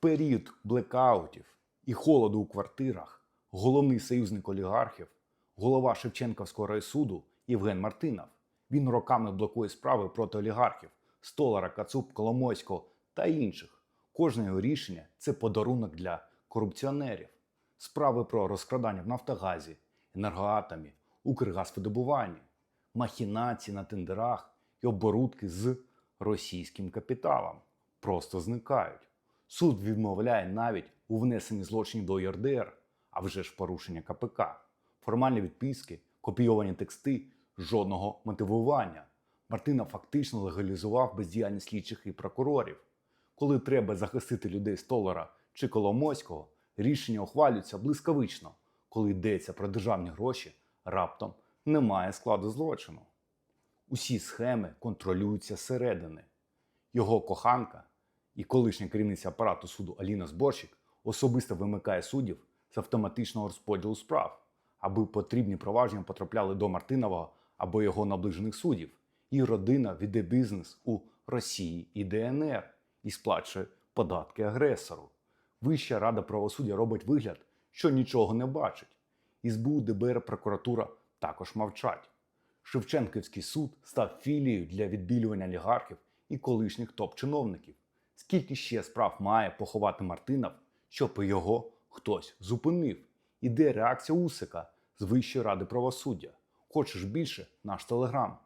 період блекаутів і холоду у квартирах головний союзник олігархів, голова Шевченківського райсуду Євген Мартинов. Він роками блокує справи проти олігархів Столара, Кацуп, Коломойського та інших. Кожне його рішення це подарунок для корупціонерів. Справи про розкрадання в Нафтогазі, енергоатомі, Укргазвидобуванні, махінації на тендерах і оборудки з російським капіталом просто зникають. Суд відмовляє навіть у внесенні злочинів до ЄРДР, а вже ж порушення КПК, формальні відписки, копійовані тексти, жодного мотивування. Мартина фактично легалізував бездіяльність слідчих і прокурорів. Коли треба захистити людей Столара чи Коломойського, рішення ухвалюються блискавично. Коли йдеться про державні гроші, раптом немає складу злочину. Усі схеми контролюються зсередини. Його коханка і колишня керівниця апарату суду Аліна Зборщик особисто вимикає суддів з автоматичного розподілу справ, аби потрібні провадження потрапляли до Мартинова або його наближених суддів. І родина веде бізнес у Росії і ДНР і сплачує податки агресору. Вища рада правосуддя робить вигляд, що нічого не бачить. СБУ, ДБР, прокуратура також мовчать. Шевченківський суд став філією для відбілювання олігархів і колишніх топ-чиновників. Скільки ще справ має поховати Мартинов, щоб його хтось зупинив? І де реакція Усика з Вищої ради правосуддя? Хочеш більше? Наш телеграм.